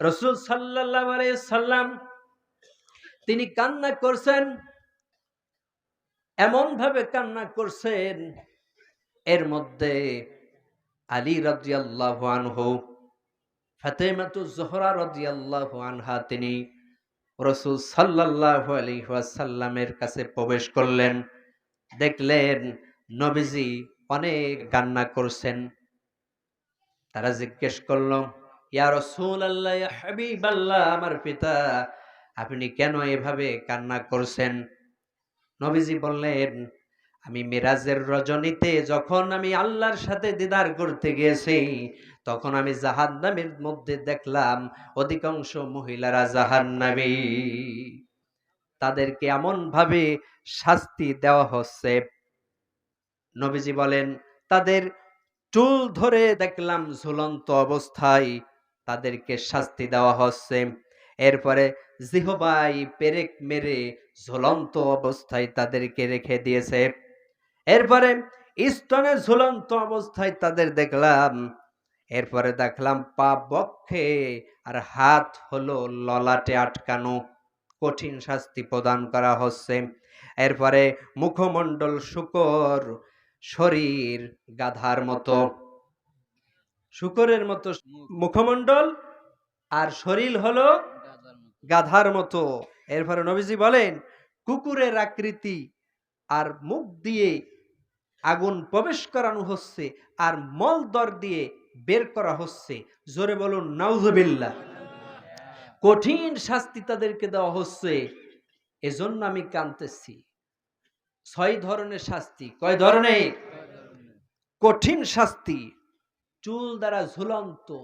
রসুল সাল্লাহ সাল্লাম তিনি কান্না করছেন এমন ভাবে কান্না করছেন, এর মধ্যে আলী রাজিয়াল্লাহ আনহু, ফাতেমাতু জোহরা রাজিয়াল্লাহ আনহা তিনি রসুল সাল্লাহ আলহাসাল্লামের কাছে প্রবেশ করলেন, দেখলেন নবীজি অনেক কান্না করছেন। তারা জিজ্ঞেস করল আমার পিতা, আপনি কেন এভাবে কান্না করছেন? নবীজি বললেন, আমি মিরাজের রজনীতে যখন আমি আল্লাহর সাথে দিদার করতে গিয়েছি, তখন আমি জাহান্নামের মধ্যে দেখলাম অধিকাংশ মহিলারা জাহান্নামী। তাদেরকে এমন ভাবে শাস্তি দেওয়া হচ্ছে। নবীজি বলেন, তাদের চুল ধরে দেখলাম ঝুলন্ত অবস্থায়। তাদেরকে শাস্তি দেওয়া হচ্ছে। এরপরে জিহবাই পেরেক মেরে ঝুলন্ত অবস্থায় তাদেরকে রেখে দিয়েছে। এরপরে স্তনে ঝুলন্ত অবস্থায় তাদের দেখলাম। এরপরে দেখলাম পা বক্ষে আর হাত হলো ললাটে আটকানো। কঠিন শাস্তি প্রদান করা হচ্ছে। এরপরে মুখমণ্ডল শুকর, শরীর, গাধার মতো। শুকরের মতো মুখমণ্ডল আর শরীর হলো গাধার মতো। এরপরে নবীজি বলেন, কুকুরের আকৃতি আর মুখ দিয়ে আগুন প্রবেশ করানো হচ্ছে আর মল দর দিয়ে বের করা হচ্ছে। জোরে বলুন নাউজবিল্লা কঠিন শাস্তি তাদেরকে দেওয়া হচ্ছে। এজন্য আমি কানতেছি ছয় ধরনের শাস্তি। কয় ধরনের? কঠিন শাস্তি। চুল দ্বারা ঝুলন্ত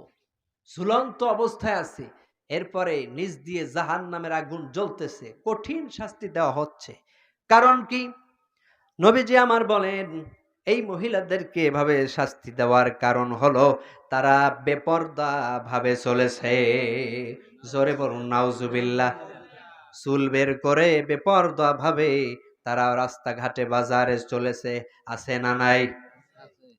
ঝুলন্ত অবস্থায় আছে। এরপরে নিজ দিয়ে জাহান নামের আগুন জ্বলতেছে। কঠিন শাস্তি দেওয়া হচ্ছে। কারণ কি? নবীজি আমার বলেন, এই মহিলাদেরকে এভাবে শাস্তি দেওয়ার কারণ হলো, তারা বেপর্দা ভাবে চলেছে। জোরে বলুন, নাউজুবিল্লাহ। চুল বের করে বেপর্দা ভাবে তারা রাস্তাঘাটে, বাজারে চলেছে। আছে না নাই?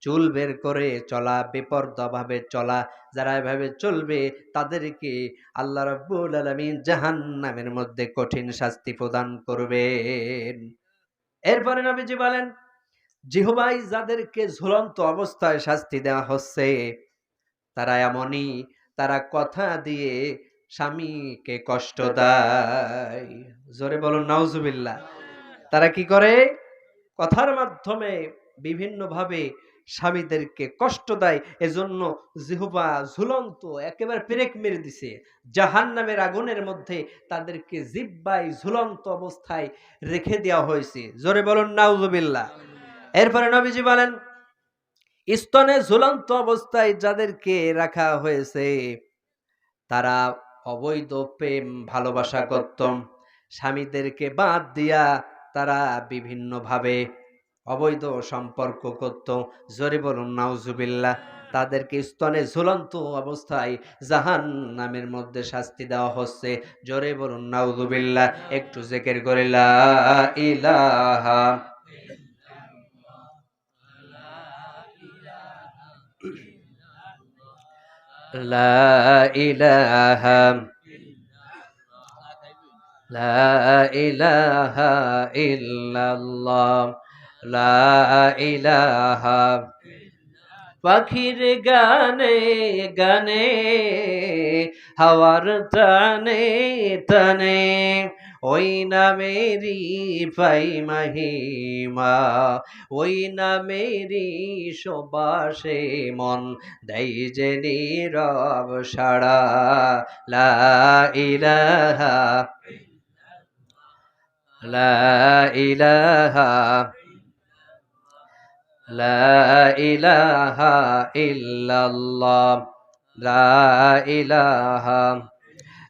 চুল বের করে চলা বেপর্দা ভাবে চলা, যারা এভাবে চলবে তাদেরকে আল্লাহ রাব্বুল আলামিন জাহান্নামের মধ্যে কঠিন শাস্তি প্রদান করবেন। এরপরে নবীজি বলেন, জিহবাই যাদেরকে ঝুলন্ত অবস্থায় শাস্তি দেওয়া হচ্ছে, তারা এমনই, তারা কথা দিয়ে স্বামীকে কষ্ট দেয়। জোরে বলুন, নাউজুবিল্লাহ। তারা কি করে? কথার মাধ্যমে, বিভিন্নভাবে স্বামীদেরকে কষ্ট দেয়, এজন্য জিহুবা ঝুলন্ত, একেবারে পেরেক মেরে দিছে। জাহান নামের আগুনের মধ্যে তাদেরকে জিব্বাই ঝুলন্ত অবস্থায় রেখে দেওয়া হয়েছে। জোরে বলুন, নাউজুবিল্লাহ। এরপরে নবীজি বলেন, স্তনে ঝুলন্ত অবস্থায় যাদেরকে রাখা হয়েছে, তারা অবৈধ প্রেম ভালোবাসা করত। স্বামীদেরকে বাদ দিয়া তারা বিভিন্নভাবে অবৈধ সম্পর্ক করত। জোরে বলুন, নাউজুবিল্লাহ। তাদেরকে স্তনে ঝুলন্ত অবস্থায় জাহান নামের মধ্যে শাস্তি দেওয়া হচ্ছে। জোরে বলুন, নাউজুবিল্লাহ। একটু জেকের করে, লা ইলাহা লা ইলাহা লা ইলাহা ইল্লাল্লাহ। পাখির গানে গানে, হাওয়ার তানে তানে ওই নামেরি পাই মহিমা, ওই নামেরি সবাসে মন দেই যে নীরব সাড়া, লা ইলাহা লা ইলাহা। লা ইলাহা ইল্লাল্লাহ, লা ইলাহা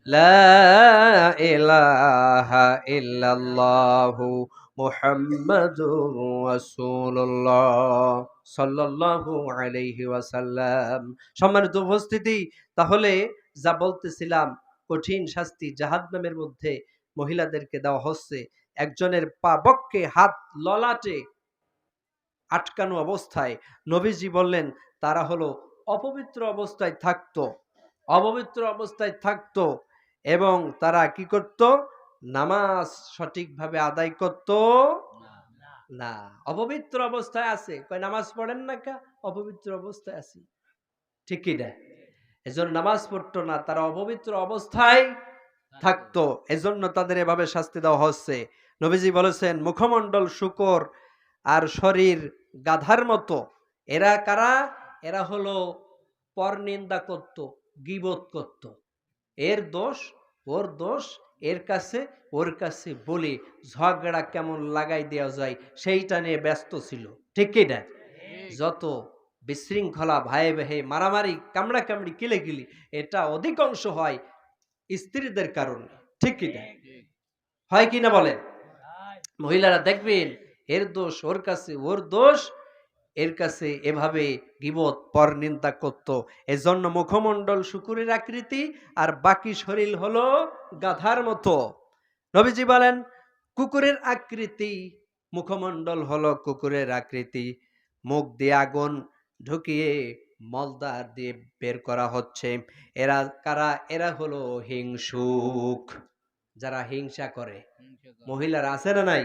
লা ইলাহা ইল্লাল্লাহু মুহাম্মাদুর রাসূলুল্লাহ সাল্লাল্লাহু আলাইহি ওয়াসাল্লাম। সম্মানিত উপস্থিতি, তাহলে যা বলতেছিলাম, কঠিন শাস্তি জাহান্নামের মধ্যে মহিলাদেরকে দেওয়া হচ্ছে। একজনের পা বক্ষে হাত ললাটে আটকানো অবস্থায় নবীজি বললেন, তারা হলো অপবিত্র অবস্থায় থাকতো, অপবিত্র অবস্থায় থাকতো এবং তারা কি করত? নামাজ সঠিকভাবে আদায় করত? না, অপবিত্র অবস্থায় আছে। কয়, নামাজ পড়েন না কা? অপবিত্র অবস্থায় আছি। ঠিকই না। এজন্য নামাজ পড়তো না, তারা অপবিত্র অবস্থায় থাকতো। এজন্য তাদের এভাবে শাস্তি দেওয়া হচ্ছে। নবীজি বলেছেন, মুখমণ্ডল শুকর আর শরীর গাধার মতো। এরা কারা? এরা হলো পরনিন্দা করত গিবোধ করত। এর দোষ ওর দোষ এর কাছে ওর কাছে বলে ঝগড়া কেমন লাগাই দেওয়া যায় সেইটা নিয়ে ব্যস্ত ছিল। ঠিক কি না? যত বিশৃঙ্খলা ভাই ভেহে মারামারি কামড়া কামড়ি কিলে কিলি এটা অধিকাংশ হয় স্ত্রীদের কারণে। ঠিক কি না? হয় কি না বলেন? মহিলারা দেখবেন এর দোষ ওর কাছে ওর দোষ এর কাছে এভাবে গিবত পর নিন্দা করত। এজন্য মুখমণ্ডল শুকুরের আকৃতি আর বাকি শরীর হলো গাধার মতো। নবীজি বলেন কুকুরের আকৃতি মুখমণ্ডল হলো কুকুরের আকৃতি। মুখ দিয়ে আগুন ঢুকিয়ে মলদার দিয়ে বের করা হচ্ছে। এরা কারা? এরা হলো হিংসুক। যারা হিংসা করে। মহিলারা আছে না নাই?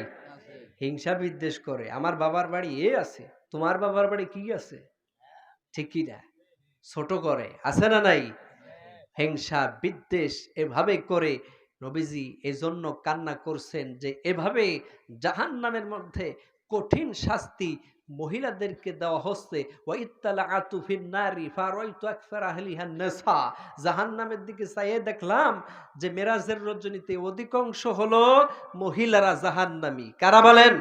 হিংসা বিদ্বেষ করে। আমার বাবার বাড়ি এ আছে। তোমার বাবার বাড়ি কি আছে? ঠিক কি না? ছোট করে। আছে না নাই? হিংসা বিদ্বেষ এভাবে করে নবীজি এজন্য কান্না করছেন যে, এভাবে জাহান নামের মধ্যে কঠিন শাস্তি মহিলাদেরকে দেওয়া হচ্ছে জাহান নামের দিকে চাইয়ে দেখলাম যে মেরাজের রজনীতে অধিকাংশ হলো মহিলারা জাহান্নামী। কারা বলেন?